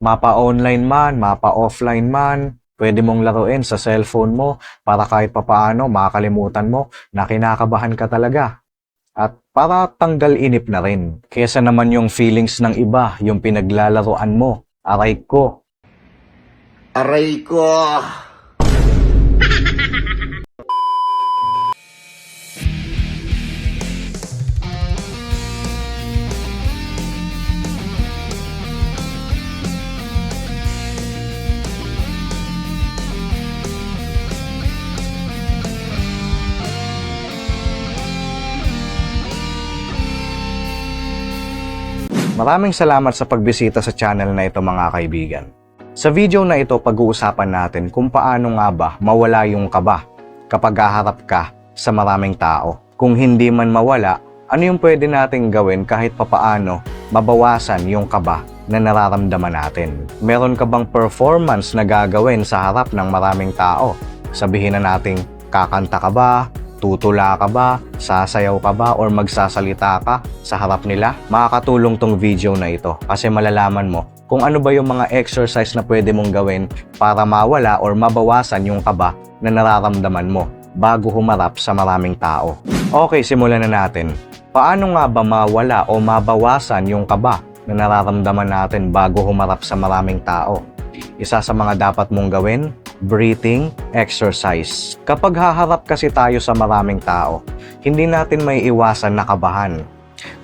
Mapa-online man, mapa-offline man, pwede mong laruin sa cellphone mo para kahit papaano makakalimutan mo na kinakabahan ka talaga. At para tanggal inip na rin. Kesa naman yung feelings ng iba, yung pinaglalaroan mo. Aray ko, Aray ko! Maraming salamat sa pagbisita sa channel na ito mga kaibigan. Sa video na ito, pag-uusapan natin kung paano nga ba mawala yung kaba kapag haharap ka sa maraming tao. Kung hindi man mawala, ano yung pwede nating gawin kahit papaano mabawasan yung kaba na nararamdaman natin? Meron ka bang performance na gagawin sa harap ng maraming tao? Sabihin na nating kakanta ka ba, tutula ka ba, sasayaw ka ba, or magsasalita ka sa harap nila, makakatulong tong video na ito kasi malalaman mo kung ano ba yung mga exercise na pwede mong gawin para mawala or mabawasan yung kaba na nararamdaman mo bago humarap sa maraming tao. Okay, simulan na natin. Paano nga ba mawala o mabawasan yung kaba na nararamdaman natin bago humarap sa maraming tao? Isa sa mga dapat mong gawin, breathing exercise. Kapag haharap kasi tayo sa maraming tao, hindi natin may iwasan na kabahan.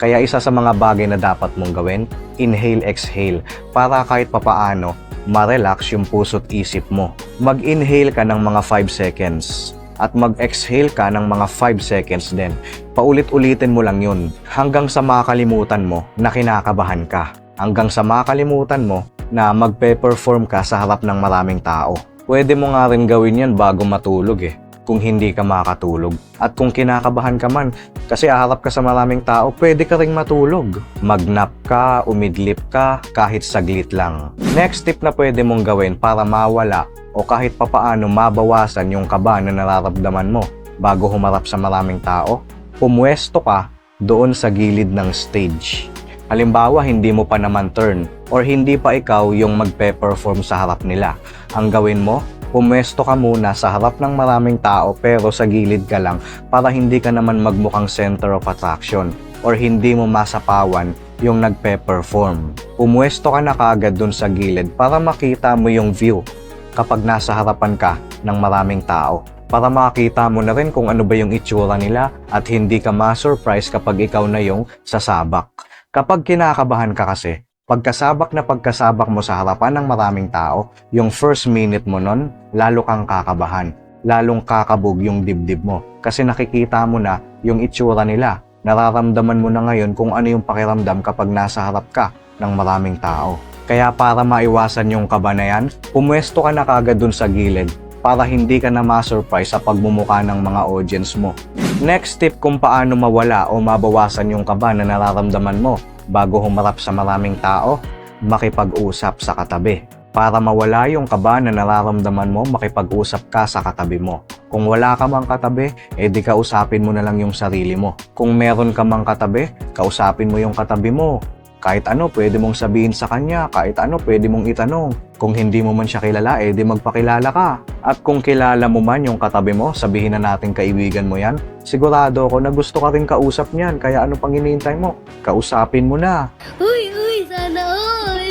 Kaya isa sa mga bagay na dapat mong gawin, inhale, exhale, para kahit papaano, ma-relax yung puso't isip mo. Mag-inhale ka ng mga 5 seconds at mag-exhale ka ng mga 5 seconds din. Paulit-ulitin mo lang yun hanggang sa makalimutan mo na kinakabahan ka. Hanggang sa makalimutan mo na magpe-perform ka sa harap ng maraming tao. Pwede mo nga rin gawin yan bago matulog eh kung hindi ka makatulog. At kung kinakabahan ka man, kasi aharap ka sa maraming tao, pwede ka ring matulog. Magnap ka, umidlip ka, kahit saglit lang. Next tip na pwede mong gawin para mawala o kahit papaano mabawasan yung kaba na nararamdaman mo bago humarap sa maraming tao, pumwesto ka doon sa gilid ng stage. Halimbawa, hindi mo pa naman turn or hindi pa ikaw yung magpe-perform sa harap nila. Ang gawin mo, pumwesto ka muna sa harap ng maraming tao pero sa gilid ka lang para hindi ka naman magmukhang center of attraction or hindi mo masapawan yung nagpe-perform. Pumwesto ka na kaagad dun sa gilid para makita mo yung view kapag nasa harapan ka ng maraming tao para makita mo na rin kung ano ba yung itsura nila at hindi ka ma-surprise kapag ikaw na yung sasabak. Kapag kinakabahan ka kasi, pagkasabak na pagkasabak mo sa harapan ng maraming tao, yung first minute mo nun, lalo kang kakabahan. Lalong kakabog yung dibdib mo. Kasi nakikita mo na yung itsura nila. Nararamdaman mo na ngayon kung ano yung pakiramdam kapag nasa harap ka ng maraming tao. Kaya para maiwasan yung kaba na yan, pumwesto ka na kagad dun sa gilid para hindi ka na ma-surprise sa pagmumuka ng mga audience mo. Next tip kung paano mawala o mabawasan yung kaba na nararamdaman mo bago humarap sa maraming tao, makipag-usap sa katabi. Para mawala yung kaba na nararamdaman mo, makipag-usap ka sa katabi mo. Kung wala ka mang katabi, edi kausapin mo na lang yung sarili mo. Kung meron ka mang katabi, kausapin mo yung katabi mo. Kahit ano, pwede mong sabihin sa kanya. Kahit ano, pwede mong itanong. Kung hindi mo man siya kilala, edi magpakilala ka. At kung kilala mo man yung katabi mo, sabihin na natin kaibigan mo yan, sigurado ako na gusto ka rin kausap niyan. Kaya ano pang hinihintay mo? Kausapin mo na. Uy, uy, sana all!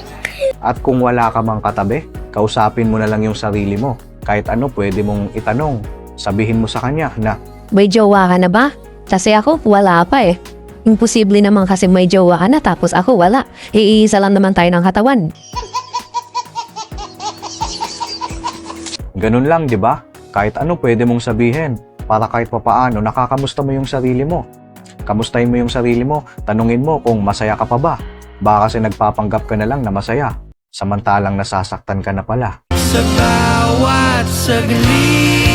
At kung wala ka mang katabi, kausapin mo na lang yung sarili mo. Kahit ano, pwede mong itanong. Sabihin mo sa kanya na, May jowa ka na ba? Kasi ako, wala pa eh. Imposible naman kasi may jowa ka na tapos ako wala. Iisa lang naman tayo ng katawan. ganun lang, di ba? Kahit ano pwede mong sabihin. Para kahit papaano, nakakamusta mo yung sarili mo. Kamustahin mo yung sarili mo. Tanungin mo kung masaya ka pa ba. Baka kasi nagpapanggap ka na lang na masaya. Samantalang nasasaktan ka na pala. Sa bawat saglit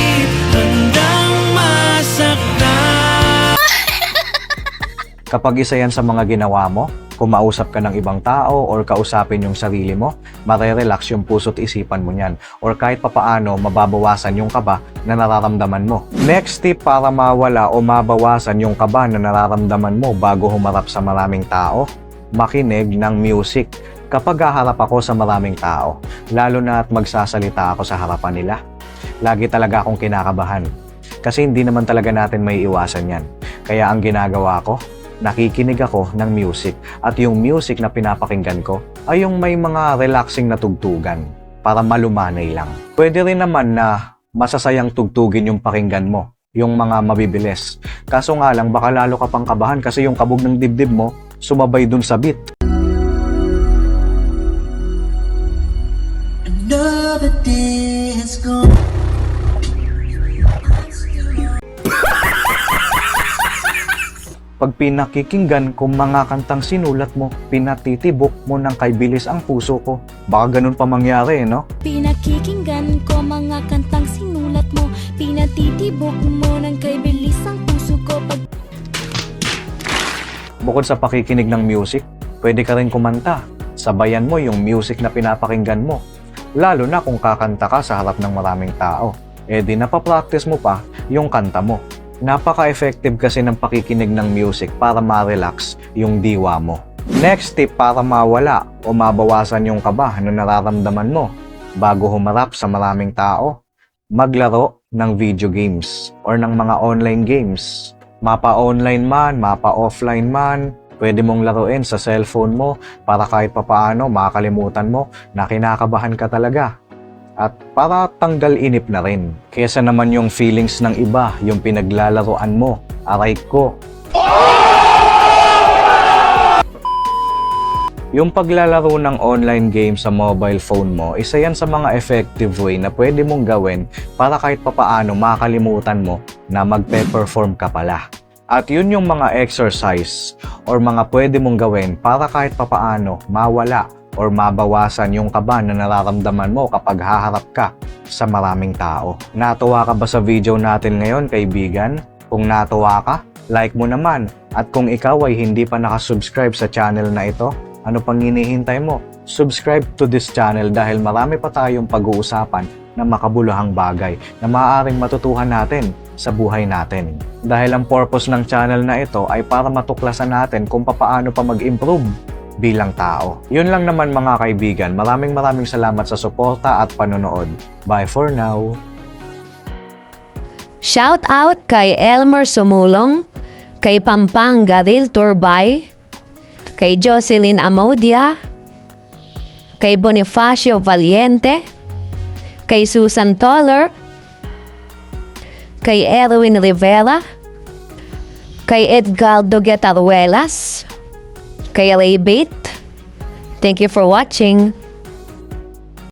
Kapag isa yan sa mga ginawa mo, kumausap ka ng ibang tao or kausapin yung sarili mo, marerelax yung puso't isipan mo niyan. Or kahit papaano, mababawasan yung kaba na nararamdaman mo. Next tip para mawala o mabawasan yung kaba na nararamdaman mo bago humarap sa maraming tao, makinig ng music. Kapag haharap ako sa maraming tao, lalo na at magsasalita ako sa harapan nila, lagi talaga akong kinakabahan. Kasi hindi naman talaga natin may iwasan yan. Kaya ang ginagawa ko, nakikinig ako ng music. At yung music na pinapakinggan ko ay yung may mga relaxing na tugtugan para malumanay lang. Pwede rin naman na masasayang tugtugin yung pakinggan mo, yung mga mabibilis. Kaso nga lang, baka lalo ka pang kabahan kasi yung kabog ng dibdib mo, sumabay dun sa beat. Another day has gone Pag pinakikinggan kung mga kantang sinulat mo, pinatitibok mo ng kay bilis ang puso ko. Baka ganun pa mangyari, no? Pinakikinggan ko mga kantang sinulat mo Pinatitibok mo ng kay bilis ang puso ko Pag Bukod sa pakikinig ng music, pwede ka rin kumanta. Sabayan mo yung music na pinapakinggan mo. Lalo na kung kakanta ka sa harap ng maraming tao. E di napapractice mo pa yung kanta mo. Napaka-effective kasi ng pakikinig ng music para ma-relax yung diwa mo. Next tip para mawala o mabawasan yung kaba na nararamdaman mo bago humarap sa maraming tao, maglaro ng video games or ng mga online games. Mapa online man, mapa offline man, pwede mong laruin sa cellphone mo para kahit papaano makakalimutan mo na kinakabahan ka talaga. At para tanggal inip na rin. Kesa naman yung feelings ng iba, yung pinaglalaroan mo. Aray ko. Yung paglalaro ng online game sa mobile phone mo, isa yan sa mga effective way na pwede mong gawin para kahit papaano makalimutan mo na magpe-perform ka pala. At yun yung mga exercise or mga pwede mong gawin para kahit papaano mawala or mabawasan yung kaba na nararamdaman mo kapag haharap ka sa maraming tao. Natuwa ka ba sa video natin ngayon, kaibigan? Kung natuwa ka, like mo naman. At kung ikaw ay hindi pa nakasubscribe sa channel na ito, ano pang hinihintay mo? Subscribe to this channel dahil marami pa tayong pag-uusapan na makabuluhang bagay na maaaring matutuhan natin sa buhay natin. Dahil ang purpose ng channel na ito ay para matuklasan natin kung papaano pa mag-improve bilang tao. Yun lang naman mga kaibigan. Maraming maraming salamat sa suporta at panonood. Bye for now. Shout out kay Elmer Sumulong, kay Pampanga Del Turbay, kay Jocelyn Amodia, kay Bonifacio Valiente, kay Susan Toller, kay Erwin Rivera, kay Edgardo Getaruelas, kay Ray Bate. Thank you for watching.